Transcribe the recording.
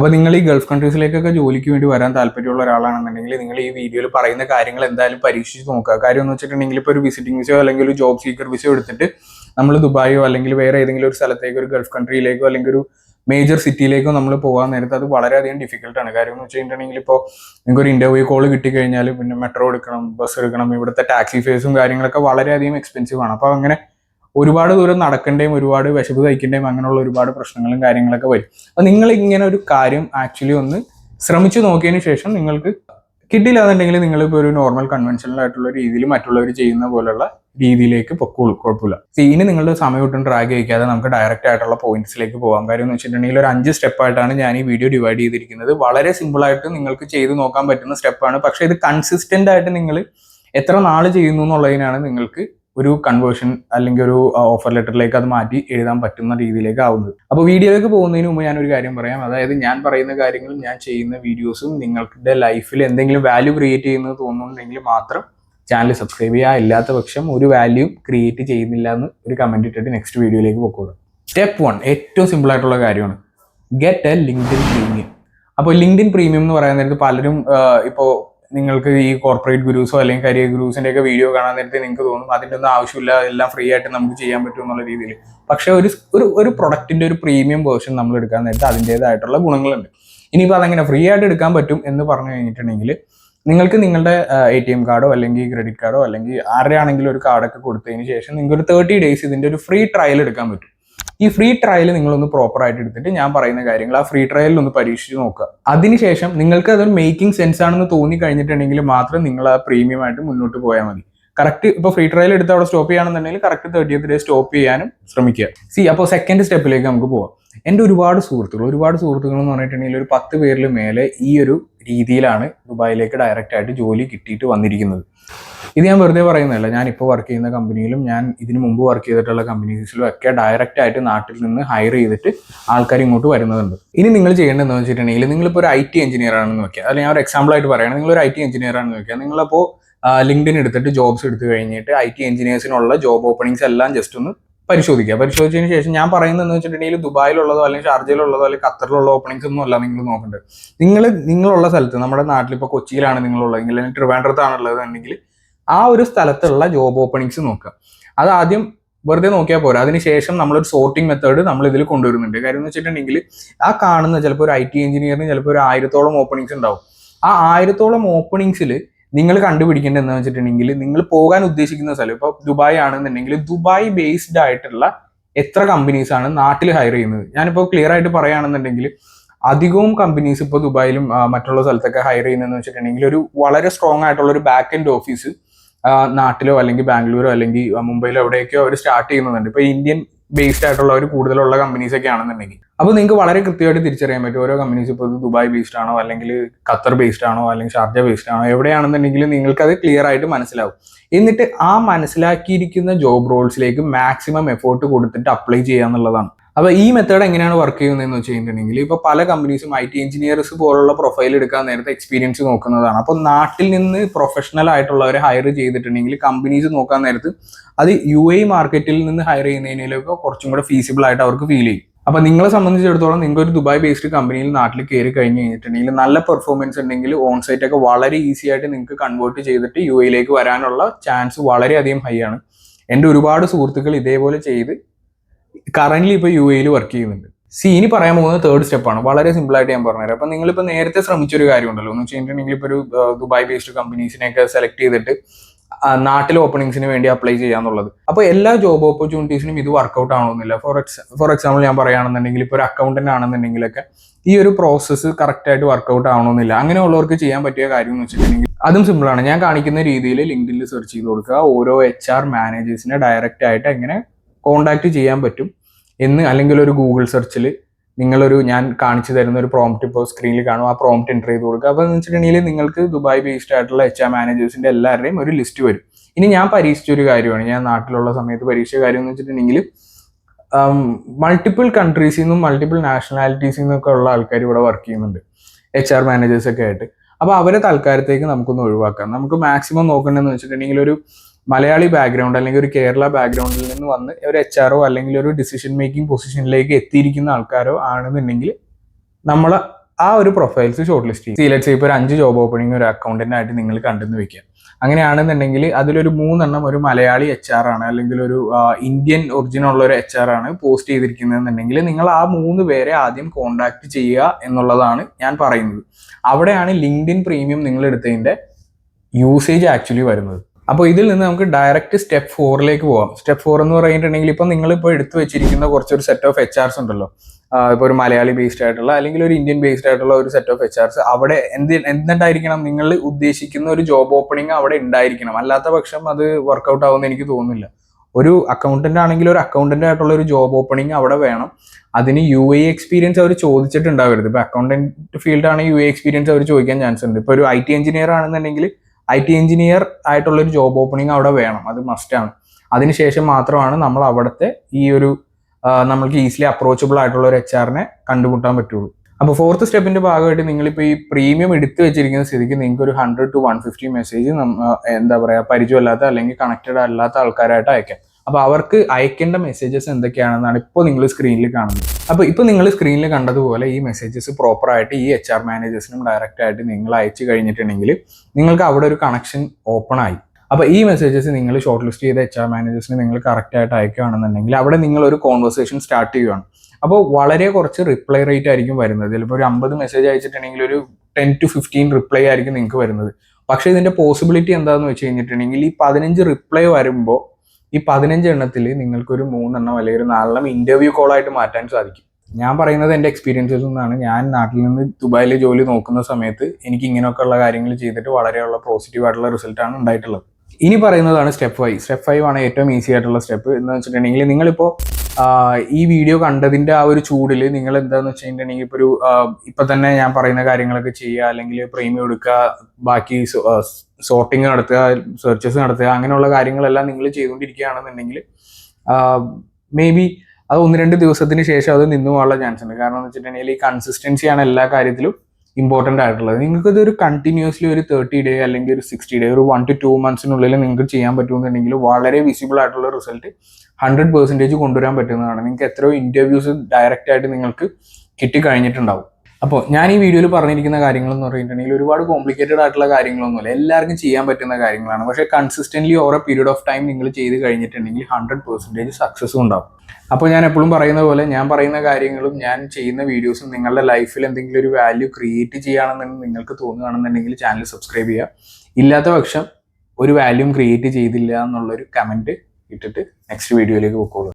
അപ്പോൾ നിങ്ങൾ ഈ ഗൾഫ് കൺട്രീസിലേക്കൊക്കെ ജോലിക്ക് വേണ്ടി വരാൻ താല്പര്യമുള്ള ഒരാളാണെന്നുണ്ടെങ്കിൽ നിങ്ങൾ ഈ വീഡിയോയിൽ പറയുന്ന കാര്യങ്ങൾ എന്തായാലും പരീക്ഷിച്ച് നോക്കുക. കാര്യം എന്ന് വെച്ചിട്ടുണ്ടെങ്കിൽ ഇപ്പോൾ ഒരു വിസിറ്റിംഗ് വിസയോ അല്ലെങ്കിൽ ഒരു ജോബ് സീക്കർ വിസയോ എടുത്തിട്ട് നമ്മൾ ദുബായോ അല്ലെങ്കിൽ വേറെ ഏതെങ്കിലും ഒരു സ്ഥലത്തേക്ക് ഒരു ഗൾഫ് കൺട്രിയിലേക്കോ അല്ലെങ്കിൽ ഒരു മേജർ സിറ്റിയിലേക്കോ നമ്മൾ പോകാൻ നേരത്ത് അത് വളരെയധികം ഡിഫിക്കൽട്ടാണ് കാര്യം എന്ന് വെച്ചിട്ടുണ്ടെങ്കിൽ ഇപ്പോൾ നിങ്ങൾക്ക് ഒരു ഇന്റർവ്യൂ കോൾ കിട്ടിക്കഴിഞ്ഞാൽ പിന്നെ മെട്രോ എടുക്കണം ബസ് എടുക്കണം ഇവിടുത്തെ ടാക്സി ഫേസും കാര്യങ്ങളൊക്കെ വളരെയധികം എക്സ്പെൻസീവ് ആണ്. അപ്പോൾ അങ്ങനെ ഒരുപാട് ദൂരം നടക്കേണ്ടയും ഒരുപാട് വിശപ്പ് കഴിക്കേണ്ടയും അങ്ങനെയുള്ള ഒരുപാട് പ്രശ്നങ്ങളും കാര്യങ്ങളൊക്കെ വരും. അപ്പോൾ നിങ്ങൾ ഇങ്ങനെ ഒരു കാര്യം ആക്ച്വലി ഒന്ന് ശ്രമിച്ചു നോക്കിയതിന് ശേഷം നിങ്ങൾക്ക് കിട്ടിയില്ലാന്നുണ്ടെങ്കിൽ നിങ്ങൾ ഇപ്പോൾ ഒരു നോർമൽ കൺവെൻഷനൽ ആയിട്ടുള്ള രീതിയിൽ മറ്റുള്ളവർ ചെയ്യുന്ന പോലുള്ള രീതിയിലേക്ക് പൊക്കോളൂ കുഴപ്പമില്ല. ഇനി നിങ്ങളുടെ സമയം ഒട്ടും ഡ്രാഗ് ചെയ്യിക്കാതെ നമുക്ക് ഡയറക്റ്റ് ആയിട്ടുള്ള പോയിന്റ്സിലേക്ക് പോകാം. കാര്യം എന്ന് വെച്ചിട്ടുണ്ടെങ്കിൽ ഒരു അഞ്ച് സ്റ്റെപ്പായിട്ടാണ് ഞാൻ ഈ വീഡിയോ ഡിവൈഡ് ചെയ്തിരിക്കുന്നത്. വളരെ സിമ്പിൾ ആയിട്ട് നിങ്ങൾക്ക് ചെയ്ത് നോക്കാൻ പറ്റുന്ന സ്റ്റെപ്പാണ് പക്ഷേ ഇത് കൺസിസ്റ്റന്റ് ആയിട്ട് നിങ്ങൾ എത്ര നാൾ ചെയ്യുന്നു എന്നുള്ളതിനാണ് നിങ്ങൾക്ക് ഒരു കൺവേർഷൻ അല്ലെങ്കിൽ ഒരു ഓഫർ ലെറ്ററിലേക്ക് അത് മാറ്റി എഴുതാൻ പറ്റുന്ന രീതിയിലേക്ക് ആവുന്നത്. അപ്പോൾ വീഡിയോയിലേക്ക് പോകുന്നതിന് മുമ്പ് ഞാനൊരു കാര്യം പറയാം. അതായത് ഞാൻ പറയുന്ന കാര്യങ്ങളും ഞാൻ ചെയ്യുന്ന വീഡിയോസും നിങ്ങളുടെ ലൈഫിൽ എന്തെങ്കിലും വാല്യൂ ക്രിയേറ്റ് ചെയ്യുന്നത് തോന്നുന്നുണ്ടെങ്കിൽ മാത്രം ചാനൽ സബ്സ്ക്രൈബ് ചെയ്യുക. ഇല്ലാത്ത പക്ഷം ഒരു വാല്യൂ ക്രിയേറ്റ് ചെയ്യുന്നില്ല എന്ന് ഒരു കമന്റ് ഇട്ടിട്ട് നെക്സ്റ്റ് വീഡിയോയിലേക്ക് പോക്കോളൂ. സ്റ്റെപ്പ് വൺ ഏറ്റവും സിമ്പിൾ ആയിട്ടുള്ള കാര്യമാണ്. ഗെറ്റ് എ ലിങ്ക്ഡിൻ പ്രീമിയം അപ്പോൾ ലിങ്ക്ഡിൻ പ്രീമിയം എന്ന് പറയുന്ന നേരത്ത് പലരും ഇപ്പോൾ നിങ്ങൾക്ക് ഈ കോർപ്പറേറ്റ് ഗുരൂസോ അല്ലെങ്കിൽ കരിയർ ഗുരൂസിന്റെ ഒക്കെ വീഡിയോ കാണാൻ നേരത്തെ നിങ്ങൾക്ക് തോന്നും അതിന്റെ ഒന്നും ആവശ്യമില്ല എല്ലാം ഫ്രീ ആയിട്ട് നമുക്ക് ചെയ്യാൻ പറ്റും എന്നുള്ള രീതിയിൽ. പക്ഷേ ഒരു ഒരു ഒരു പ്രൊഡക്റ്റിന്റെ ഒരു പ്രീമിയം വേർഷൻ നമ്മൾ എടുക്കാൻ നേരത്തെ അതിന്റെതായിട്ടുള്ള ഗുണങ്ങളുണ്ട്. ഇനിയിപ്പോൾ അതെങ്ങനെ ഫ്രീ ആയിട്ട് എടുക്കാൻ പറ്റും എന്ന് പറഞ്ഞു കഴിഞ്ഞിട്ടുണ്ടെങ്കിൽ നിങ്ങൾക്ക് നിങ്ങളുടെ എ ടി എം കാർഡോ അല്ലെങ്കിൽ ക്രെഡിറ്റ് കാർഡോ അല്ലെങ്കിൽ ആരുടെ ആണെങ്കിലും ഒരു കാർഡൊക്കെ കൊടുത്തതിന് ശേഷം നിങ്ങൾക്ക് ഒരു തേർട്ടി ഡേയ്സ് ഇതിന്റെ ഒരു ഫ്രീ ട്രയൽ എടുക്കാൻ പറ്റും. ഈ ഫ്രീ ട്രയൽ നിങ്ങളൊന്ന് പ്രോപ്പർ ആയിട്ട് എടുത്തിട്ട് ഞാൻ പറയുന്ന കാര്യങ്ങൾ ആ ഫ്രീ ട്രയലിൽ ഒന്ന് പരീക്ഷിച്ച് നോക്കുക. അതിനുശേഷം നിങ്ങൾക്ക് അതൊരു മേക്കിംഗ് സെൻസ് ആണെന്ന് തോന്നി കഴിഞ്ഞിട്ടുണ്ടെങ്കിൽ മാത്രം നിങ്ങൾ ആ പ്രീമിയം ആയിട്ട് മുന്നോട്ട് പോയാൽ മതി. കറക്റ്റ് ഇപ്പോൾ ഫ്രീ ട്രയൽ എടുത്ത് അവിടെ സ്റ്റോപ്പ് ചെയ്യുകയാണെന്നുണ്ടെങ്കിൽ കറക്റ്റ് തേർട്ടിയത്ത് ഡേ സ്റ്റോപ്പ് ചെയ്യാനും ശ്രമിക്കുക. സി അപ്പോൾ സെക്കൻഡ് സ്റ്റെപ്പിലേക്ക് നമുക്ക് പോവാം. എന്റെ ഒരുപാട് സുഹൃത്തുക്കൾ ഒരുപാട് സുഹൃത്തുക്കൾ എന്ന് പറഞ്ഞിട്ടുണ്ടെങ്കിൽ ഒരു പത്ത് പേരിൽ മേലെ ഈ ഒരു രീതിയിലാണ് ദുബായിലേക്ക് ഡയറക്റ്റ് ആയിട്ട് ജോലി കിട്ടിയിട്ട് വന്നിരിക്കുന്നത്. ഇത് ഞാൻ വെറുതെ പറയുന്നതല്ല. ഞാൻ ഇപ്പോൾ വർക്ക് ചെയ്യുന്ന കമ്പനിയിലും ഞാൻ ഇതിന് മുമ്പ് വർക്ക് ചെയ്തിട്ടുള്ള കമ്പനീസിലും ഒക്കെ ഡയറക്റ്റ് ആയിട്ട് നാട്ടിൽ നിന്ന് ഹയർ ചെയ്തിട്ട് ആൾക്കാർ ഇങ്ങോട്ട് വരുന്നതുണ്ട് ഇനി നിങ്ങൾ ചെയ്യേണ്ടതെന്ന് വെച്ചിട്ടുണ്ടെങ്കിൽ നിങ്ങളിപ്പോൾ ഒരു ഐ ടി എഞ്ചിനീയർ ആണെന്ന് വെക്കുക. അല്ലെങ്കിൽ ഞാൻ ഒരു എക്സാമ്പിൾ ആയിട്ട് പറയുകയാണ് നിങ്ങൾ ഒരു ഐ ടി എഞ്ചിനീയർ ആണെന്ന് വെക്കുക. നിങ്ങളപ്പോൾ ലിങ്ക്ഡിൻ എടുത്തിട്ട് ജോബ്സ് എടുത്തു കഴിഞ്ഞിട്ട് ഐ ടി എഞ്ചിനീയേഴ്സിനുള്ള ജോബ് ഓപ്പണിങ്സ് എല്ലാം ജസ്റ്റ് ഒന്ന് പരിശോധിക്കുക പരിശോധിച്ചതിന് ശേഷം ഞാൻ പറയുന്നത് പറയുന്നതെന്ന് വെച്ചിട്ടുണ്ടെങ്കിൽ ദുബായിലുള്ളതോ അല്ലെങ്കിൽ ഷാർജയിലുള്ളതോ അല്ലെങ്കിൽ ഖത്തറിലുള്ള ഓപ്പണിങ്സ് ഒന്നും അല്ല നിങ്ങൾ നോക്കേണ്ടത് നിങ്ങൾ നിങ്ങളുള്ള സ്ഥലത്ത് നമ്മുടെ നാട്ടിൽ ഇപ്പോൾ കൊച്ചിയിലാണ് നിങ്ങളുള്ളതെങ്കിൽ അല്ലെങ്കിൽ ട്രിവാൻഡ്രത്താണുള്ളത് എന്നുണ്ടെങ്കിൽ ആ ഒരു സ്ഥലത്തുള്ള ജോബ് ഓപ്പണിങ്സ് നോക്കുക. അത് ആദ്യം വെറുതെ നോക്കിയാൽ പോരാ. അതിനുശേഷം നമ്മളൊരു സോർട്ടിംഗ് മെത്തേഡ് നമ്മൾ ഇതിൽ കൊണ്ടുവരുന്നുണ്ട്. കാര്യം എന്ന് വെച്ചിട്ടുണ്ടെങ്കിൽ ആ കാണുന്ന ചിലപ്പോൾ ഒരു ഐ ടി എഞ്ചിനീയറിന് ചിലപ്പോൾ ഒരു ആയിരത്തോളം ഓപ്പണിങ്സ് ഉണ്ടാവും. ആ ആയിരത്തോളം ഓപ്പണിങ്സിൽ നിങ്ങൾ കണ്ടുപിടിക്കേണ്ടത് എന്ന് വെച്ചിട്ടുണ്ടെങ്കിൽ നിങ്ങൾ പോകാൻ ഉദ്ദേശിക്കുന്ന സ്ഥലം ഇപ്പോൾ ദുബായ് ആണെന്നുണ്ടെങ്കിൽ ദുബായ് ബേസ്ഡ് ആയിട്ടുള്ള എത്ര കമ്പനീസ് ആണ് നാട്ടിൽ ഹയർ ചെയ്യുന്നത്? ഞാനിപ്പോൾ ക്ലിയർ ആയിട്ട് പറയുകയാണെന്നുണ്ടെങ്കിൽ അധികവും കമ്പനീസ് ഇപ്പോൾ ദുബായിലും മറ്റുള്ള സ്ഥലത്തൊക്കെ ഹയർ ചെയ്യുന്നതെന്ന് വെച്ചിട്ടുണ്ടെങ്കിൽ ഒരു വളരെ സ്ട്രോങ് ആയിട്ടുള്ള ഒരു ബാക്ക് എൻഡ് ഓഫീസ് നാട്ടിലോ അല്ലെങ്കിൽ ബാംഗ്ലൂരോ അല്ലെങ്കിൽ മുംബൈയിലോ എവിടെയൊക്കെയോ അവർ സ്റ്റാർട്ട് ചെയ്യുന്നുണ്ട്. ഇപ്പോൾ ഇന്ത്യൻ ബേസ്ഡ് ആയിട്ടുള്ള ഒരു കൂടുതലുള്ള കമ്പനീസ് ഒക്കെ ആണെന്നുണ്ടെങ്കിൽ. അപ്പോൾ നിങ്ങൾക്ക് വളരെ കൃത്യമായിട്ട് തിരിച്ചറിയാൻ പറ്റും. ഓരോ കമ്പനീസ് ഇപ്പോൾ ദുബായ് ബേസ്ഡ് ആണോ അല്ലെങ്കിൽ ഖത്തർ ബേസ്ഡ് ആണോ അല്ലെങ്കിൽ ഷാർജ ബേസ്ഡ് ആണോ എവിടെയാണെന്നുണ്ടെങ്കിലും നിങ്ങൾക്ക് അത് ക്ലിയർ ആയിട്ട് മനസ്സിലാവും. എന്നിട്ട് ആ മനസ്സിലാക്കിയിരിക്കുന്ന ജോബ് റോൾസിലേക്ക് മാക്സിമം എഫേർട്ട് കൊടുത്തിട്ട് അപ്ലൈ ചെയ്യുക എന്നുള്ളതാണ്. അപ്പോൾ ഈ മെത്തേഡ് എങ്ങനെയാണ് വർക്ക് ചെയ്യുന്നതെന്ന് വെച്ച് കഴിഞ്ഞിട്ടുണ്ടെങ്കിൽ ഇപ്പോൾ പല കമ്പനീസും ഐ ടി എഞ്ചിനീയേഴ്സ് പോലുള്ള പ്രൊഫൈൽ എടുക്കാൻ നേരത്തെ എക്സ്പീരിയൻസ് നോക്കുന്നതാണ്. അപ്പോൾ നാട്ടിൽ നിന്ന് പ്രൊഫഷണൽ ആയിട്ടുള്ളവരെ ഹയർ ചെയ്തിട്ടുണ്ടെങ്കിൽ കമ്പനീസ് നോക്കാൻ നേരത്ത് അത് യു എ മാർക്കറ്റിൽ നിന്ന് ഹയർ ചെയ്യുന്നതിനൊക്കെ കുറച്ചും കൂടെ ഫീസിബിൾ ആയിട്ട് അവർക്ക് ഫീൽ ചെയ്യും. അപ്പൊ നിങ്ങളെ സംബന്ധിച്ചിടത്തോളം നിങ്ങൾ ഒരു ദുബായ് ബേസ്ഡ് കമ്പനിയിൽ നാട്ടിൽ കയറി കഴിഞ്ഞ് കഴിഞ്ഞിട്ടുണ്ടെങ്കിൽ നല്ല പെർഫോമൻസ് ഉണ്ടെങ്കിൽ ഓൺ സൈറ്റ് ഒക്കെ വളരെ ഈസി ആയിട്ട് നിങ്ങൾക്ക് കൺവേർട്ട് ചെയ്തിട്ട് യു എയിലേക്ക് വരാനുള്ള ചാൻസ് വളരെയധികം ഹൈ ആണ്. എന്റെ ഒരുപാട് സുഹൃത്തുക്കൾ ഇതേപോലെ ചെയ്ത് കറന്റ് ഇപ്പോൾ യു എയിൽ വർക്ക് ചെയ്യുന്നുണ്ട്. സി ഇനി പറയാൻ പോകുന്നത് തേർഡ് സ്റ്റെപ്പാണ് വളരെ സിമ്പിൾ ആയിട്ട് ഞാൻ പറഞ്ഞുതരാം. അപ്പം നിങ്ങളിപ്പോൾ നേരത്തെ ശ്രമിച്ചൊരു കാര്യമുണ്ടല്ലോ. എന്ന് വെച്ചിട്ടുണ്ടെങ്കിൽ ഇപ്പോൾ ഒരു ദുബായ് ബേസ്ഡ് കമ്പനീസിനെയൊക്കെ സെലക്ട് ചെയ്തിട്ട് നാട്ടിലെ ഓപ്പണിങ്സിന് വേണ്ടി അപ്ലൈ ചെയ്യാന്നുള്ളത്. അപ്പോൾ എല്ലാ ജോബ് ഓപ്പർച്യൂണിറ്റീസിനും ഇത് വർക്കൗട്ട് ആവണമെന്നില്ല. ഫോർ എക്സ് ഫോർ എക്സാമ്പിൾ ഞാൻ പറയുകയാണെന്നുണ്ടെങ്കിൽ ഇപ്പോൾ ഒരു അക്കൗണ്ടന്റ് ആണെന്നുണ്ടെങ്കിലൊക്കെ ഈ ഒരു പ്രോസസ്സ് കറക്റ്റ് ആയിട്ട് വർക്കൗട്ട് ആവണമെന്നില്ല. അങ്ങനെയുള്ളവർക്ക് ചെയ്യാൻ പറ്റിയ കാര്യം എന്ന് വെച്ചിട്ടുണ്ടെങ്കിൽ അതും സിമ്പിൾ ആണ്. ഞാൻ കാണിക്കുന്ന രീതിയിൽ ലിങ്ക്ഡിനിൽ സെർച്ച് ചെയ്ത് കൊടുക്കുക. ഓരോ എച്ച് ആർ മാനേജേഴ്സിനെ ഡയറക്റ്റ് ആയിട്ട് എങ്ങനെ കോണ്ടാക്ട് ചെയ്യാൻ പറ്റും എന്ന് അല്ലെങ്കിൽ ഒരു ഗൂഗിൾ സെർച്ചിൽ നിങ്ങളൊരു ഞാൻ കാണിച്ചു തരുന്ന ഒരു പ്രോംപ്റ്റ് ഇപ്പോൾ സ്ക്രീനിൽ കാണും. ആ പ്രോംപ്റ്റ് എന്റർ ചെയ്ത് കൊടുക്കുക. അപ്പോൾ എന്ന് വെച്ചിട്ടുണ്ടെങ്കിൽ നിങ്ങൾക്ക് ദുബായ് ബേസ്ഡ് ആയിട്ടുള്ള എച്ച് ആർ മാനേജേഴ്സിന്റെ എല്ലാവരുടെയും ഒരു ലിസ്റ്റ് വരും. ഇനി ഞാൻ പരീക്ഷിച്ച ഒരു കാര്യമാണ്. ഞാൻ നാട്ടിലുള്ള സമയത്ത് പരീക്ഷിച്ച കാര്യം എന്ന് വെച്ചിട്ടുണ്ടെങ്കിൽ മൾട്ടിപ്പിൾ കൺട്രീസിൽ നിന്നും മൾട്ടിപ്പിൾ നാഷണാലിറ്റീസിൽ നിന്നൊക്കെ ഉള്ള ആൾക്കാർ ഇവിടെ വർക്ക് ചെയ്യുന്നുണ്ട്. എച്ച് ആർ മാനേജേഴ്സ് ഒക്കെ ആയിട്ട്. അപ്പോൾ അവരെ തൽക്കാലത്തേക്ക് നമുക്കൊന്ന് ഒഴിവാക്കാം. നമുക്ക് മാക്സിമം നോക്കേണ്ടതെന്ന് വെച്ചിട്ടുണ്ടെങ്കിൽ ഒരു മലയാളി ബാക്ക്ഗ്രൗണ്ട് അല്ലെങ്കിൽ ഒരു കേരള ബാക്ക്ഗ്രൗണ്ടിൽ നിന്ന് വന്ന് ഒരു എച്ച് ആറോ അല്ലെങ്കിൽ ഒരു ഡിസിഷൻ മേക്കിംഗ് പൊസിഷനിലേക്ക് എത്തിയിരിക്കുന്ന ആൾക്കാരോ ആണെന്നുണ്ടെങ്കിൽ നമ്മൾ ആ ഒരു പ്രൊഫൈൽസ് ഷോർട്ട് ലിസ്റ്റ് ചെയ്യും സീലറ്റ്സ് ചെയ്യുമ്പോൾ ഒരു അഞ്ച് ജോബ് ഓപ്പണിംഗ് ഒരു അക്കൗണ്ടന്റായിട്ട് നിങ്ങൾ കണ്ടെന്ന് വെക്കുക. അങ്ങനെയാണെന്നുണ്ടെങ്കിൽ അതിലൊരു മൂന്നെണ്ണം ഒരു മലയാളി എച്ച് ആർ ആണ് അല്ലെങ്കിൽ ഒരു ഇന്ത്യൻ ഒറിജിൻ ഉള്ള ഒരു എച്ച് ആർ ആണ് പോസ്റ്റ് ചെയ്തിരിക്കുന്നതെന്നുണ്ടെങ്കിൽ നിങ്ങൾ ആ മൂന്ന് പേരെ ആദ്യം കോണ്ടാക്ട് ചെയ്യുക എന്നുള്ളതാണ് ഞാൻ പറയുന്നത്. അവിടെയാണ് ലിങ്ക്ഡിൻ പ്രീമിയം നിങ്ങൾ എടുത്തതിന്റെ യൂസേജ് ആക്ച്വലി വരുന്നത്. അപ്പോൾ ഇതിൽ നിന്ന് നമുക്ക് ഡയറക്റ്റ് സ്റ്റെപ്പ് ഫോറിലേക്ക് പോകാം സ്റ്റെപ്പ് ഫോർ എന്ന് പറഞ്ഞിട്ടുണ്ടെങ്കിൽ ഇപ്പം നിങ്ങളിപ്പോൾ എടുത്തു വെച്ചിരിക്കുന്ന കുറച്ചൊരു സെറ്റ് ഓഫ് എച്ച് ആർസ് ഉണ്ടല്ലോ. ഇപ്പോൾ ഒരു മലയാളി ബേസ്ഡ് ആയിട്ടുള്ള അല്ലെങ്കിൽ ഒരു ഇന്ത്യൻ ബേസ്ഡ് ആയിട്ടുള്ള ഒരു സെറ്റ് ഓഫ് എച്ച് ആർസ് അവിടെ എന്ത് എന്തുണ്ടായിരിക്കണം? നിങ്ങൾ ഉദ്ദേശിക്കുന്ന ഒരു ജോബ് ഓപ്പണിംഗ് അവിടെ ഉണ്ടായിരിക്കണം. അല്ലാത്ത പക്ഷം അത് വർക്കൗട്ട് ആവുമെന്ന് എനിക്ക് തോന്നുന്നില്ല. ഒരു അക്കൗണ്ടന്റ് ആണെങ്കിൽ ഒരു അക്കൗണ്ടന്റ് ആയിട്ടുള്ള ഒരു ജോബ് ഓപ്പണിംഗ് അവിടെ വേണം. അതിന് യു എ എക്സ്പീരിയൻസ് അവർ ചോദിച്ചിട്ടുണ്ടാവരുത്. ഇപ്പൊ അക്കൗണ്ടന്റ് ഫീൽഡ് ആണെങ്കിൽ യു എ എക്സ്പീരിയൻസ് അവർ ചോദിക്കാൻ ചാൻസ് ഉണ്ട്. ഇപ്പൊ ഒരു ഐ ടി എഞ്ചിനീയർ ആണെന്നുണ്ടെങ്കിൽ ഐ ടി എഞ്ചിനീയർ ആയിട്ടുള്ള ഒരു ജോബ് ഓപ്പണിംഗ് അവിടെ വേണം. അത് മസ്റ്റ് ആണ്. അതിനുശേഷം മാത്രമാണ് നമ്മൾ അവിടുത്തെ ഈ ഒരു നമ്മൾക്ക് ഈസിലി അപ്രോച്ചബിൾ ആയിട്ടുള്ള ഒരു എച്ച് ആറിനെ കണ്ടുമുട്ടാൻ പറ്റുള്ളൂ. അപ്പോൾ ഫോർത്ത് സ്റ്റെപ്പിന്റെ ഭാഗമായിട്ട് നിങ്ങളിപ്പോൾ ഈ പ്രീമിയം എടുത്തു വെച്ചിരിക്കുന്ന സ്ഥിതിക്ക് നിങ്ങൾക്ക് ഒരു hundred to one fifty message എന്താ പറയുക പരിചയമല്ലാത്ത അല്ലെങ്കിൽ കണക്റ്റഡ് അല്ലാത്ത ആൾക്കാരായിട്ട് അയക്കാം. അപ്പോൾ അവർക്ക് അയക്കേണ്ട മെസ്സേജസ് എന്തൊക്കെയാണെന്നാണ് ഇപ്പോൾ നിങ്ങൾ സ്ക്രീനിൽ കാണുന്നത്. അപ്പോൾ ഇപ്പോൾ നിങ്ങൾ സ്ക്രീനിൽ കണ്ടതുപോലെ ഈ മെസ്സേജസ് പ്രോപ്പർ ആയിട്ട് ഈ എച്ച് ആർ മാനേജേഴ്സിനും ഡയറക്റ്റ് ആയിട്ട് നിങ്ങൾ അയച്ചു കഴിഞ്ഞിട്ടുണ്ടെങ്കിൽ നിങ്ങൾക്ക് അവിടെ ഒരു കണക്ഷൻ ഓപ്പൺ ആയി. അപ്പോൾ ഈ മെസ്സേജസ് നിങ്ങൾ ഷോർട്ട് ലിസ്റ്റ് ചെയ്ത എച്ച് ആർ മാനേജേഴ്സിന് നിങ്ങൾ കറക്റ്റ് ആയിട്ട് അയക്കുകയാണെന്നുണ്ടെങ്കിൽ അവിടെ നിങ്ങൾ ഒരു കോൺവെർസേഷൻ സ്റ്റാർട്ട് ചെയ്യുകയാണ് അപ്പോൾ വളരെ കുറച്ച് റിപ്ലൈ റേറ്റ് ആയിരിക്കും വരുന്നത്. ചിലപ്പോൾ ഒരു അമ്പത് മെസ്സേജ് അയച്ചിട്ടുണ്ടെങ്കിൽ ഒരു ടെൻ ടു ഫിഫ്റ്റീൻ റിപ്ലൈ ആയിരിക്കും നിങ്ങൾക്ക് വരുന്നത്. പക്ഷേ ഇതിന്റെ പോസിബിലിറ്റി എന്താണെന്ന് വെച്ച് കഴിഞ്ഞിട്ടുണ്ടെങ്കിൽ ഈ പതിനഞ്ച് റിപ്ലൈ വരുമ്പോൾ ഈ പതിനഞ്ച് എണ്ണത്തിൽ നിങ്ങൾക്കൊരു മൂന്നെണ്ണം അല്ലെങ്കിൽ ഒരു നാലെണ്ണം ഇന്റർവ്യൂ കോൾ ആയിട്ട് മാറ്റാൻ സാധിക്കും. ഞാൻ പറയുന്നത് എന്റെ എക്സ്പീരിയൻസിൽ നിന്നാണ്. ഞാൻ നാട്ടിൽ നിന്ന് ദുബായിൽ ജോലി നോക്കുന്ന സമയത്ത് എനിക്ക് ഇങ്ങനെയൊക്കെ ഉള്ള കാര്യങ്ങൾ ചെയ്തിട്ട് വളരെ ഉള്ള പോസിറ്റീവ് ആയിട്ടുള്ള റിസൾട്ടാണ് ഉണ്ടായിട്ടുള്ളത്. ഇനി പറയുന്നതാണ് സ്റ്റെപ്പ് ഫൈവ് സ്റ്റെപ്പ് ഫൈവ് ആണ് ഏറ്റവും ഈസി ആയിട്ടുള്ള സ്റ്റെപ്പ് എന്ന് വെച്ചിട്ടുണ്ടെങ്കിൽ നിങ്ങളിപ്പോൾ ഈ വീഡിയോ കണ്ടതിന്റെ ആ ഒരു ചൂടിൽ നിങ്ങൾ എന്താന്ന് വെച്ചിട്ടുണ്ടെങ്കിൽ ഇപ്പോൾ ഒരു ഇപ്പൊ തന്നെ ഞാൻ പറയുന്ന കാര്യങ്ങളൊക്കെ ചെയ്യുക അല്ലെങ്കിൽ പ്രീമിയം എടുക്കുക ബാക്കി സോർട്ടിങ് നടത്തുക സെർച്ചസ് നടത്തുക അങ്ങനെയുള്ള കാര്യങ്ങളെല്ലാം നിങ്ങൾ ചെയ്തുകൊണ്ടിരിക്കുകയാണെന്നുണ്ടെങ്കിൽ മേ ബി അത് ഒന്ന് രണ്ട് ദിവസത്തിന് ശേഷം അത് നിന്നു പോകാനുള്ള ചാൻസ് ഉണ്ട്. കാരണം എന്ന് വെച്ചിട്ടുണ്ടെങ്കിൽ ഈ കൺസിസ്റ്റൻസിയാണ് എല്ലാ കാര്യത്തിലും ഇമ്പോർട്ടന്റ് ആയിട്ടുള്ളത്. നിങ്ങൾക്ക് ഇതൊരു കണ്ടിന്യൂസ്ലി ഒരു തേർട്ടി ഡേ അല്ലെങ്കിൽ ഒരു സിക്സ്റ്റി ഡേ ഒരു വൺ ടു ടു മന്ത്സിനുള്ളിൽ നിങ്ങൾക്ക് ചെയ്യാൻ പറ്റുമെന്നുണ്ടെങ്കിൽ വളരെ വിസിബിൾ ആയിട്ടുള്ള റിസൾട്ട് ഹൺഡ്രഡ് പെർസെന്റേജ് കൊണ്ടുവരാൻ പറ്റുന്നതാണ്. നിങ്ങൾക്ക് എത്രയോ ഇന്റർവ്യൂസ് ഡയറക്റ്റ് ആയിട്ട് നിങ്ങൾക്ക് കിട്ടിക്കഴിഞ്ഞിട്ടുണ്ടാവും. അപ്പോൾ ഞാൻ ഈ വീഡിയോയിൽ പറഞ്ഞിരിക്കുന്ന കാര്യങ്ങൾ എന്ന് പറഞ്ഞിട്ടുണ്ടെങ്കിൽ ഒരുപാട് കോംപ്ലിക്കേറ്റഡ് ആയിട്ടുള്ള കാര്യങ്ങളൊന്നുമില്ല. എല്ലാവർക്കും ചെയ്യാൻ പറ്റുന്ന കാര്യങ്ങളാണ്. പക്ഷേ consistently over period of time നിങ്ങൾ ചെയ്ത് കഴിഞ്ഞിട്ടുണ്ടെങ്കിൽ ഹൺഡ്രഡ് പെർസെന്റേജ് സക്സസ്സും ഉണ്ടാവും. അപ്പോൾ ഞാൻ എപ്പോഴും പറയുന്ന പോലെ ഞാൻ പറയുന്ന കാര്യങ്ങളും ഞാൻ ചെയ്യുന്ന വീഡിയോസും നിങ്ങളുടെ ലൈഫിൽ എന്തെങ്കിലും ഒരു വാല്യൂ ക്രിയേറ്റ് ചെയ്യുകയാണെന്ന് നിങ്ങൾക്ക് തോന്നുകയാണെന്നുണ്ടെങ്കിൽ ചാനൽ സബ്സ്ക്രൈബ് ചെയ്യുക. ഇല്ലാത്ത പക്ഷം ഒരു വാല്യൂം ക്രിയേറ്റ് ചെയ്തില്ല എന്നുള്ളൊരു കമന്റ് ഇട്ടിട്ട് നെക്സ്റ്റ് വീഡിയോയിലേക്ക് പോയിക്കോളൂ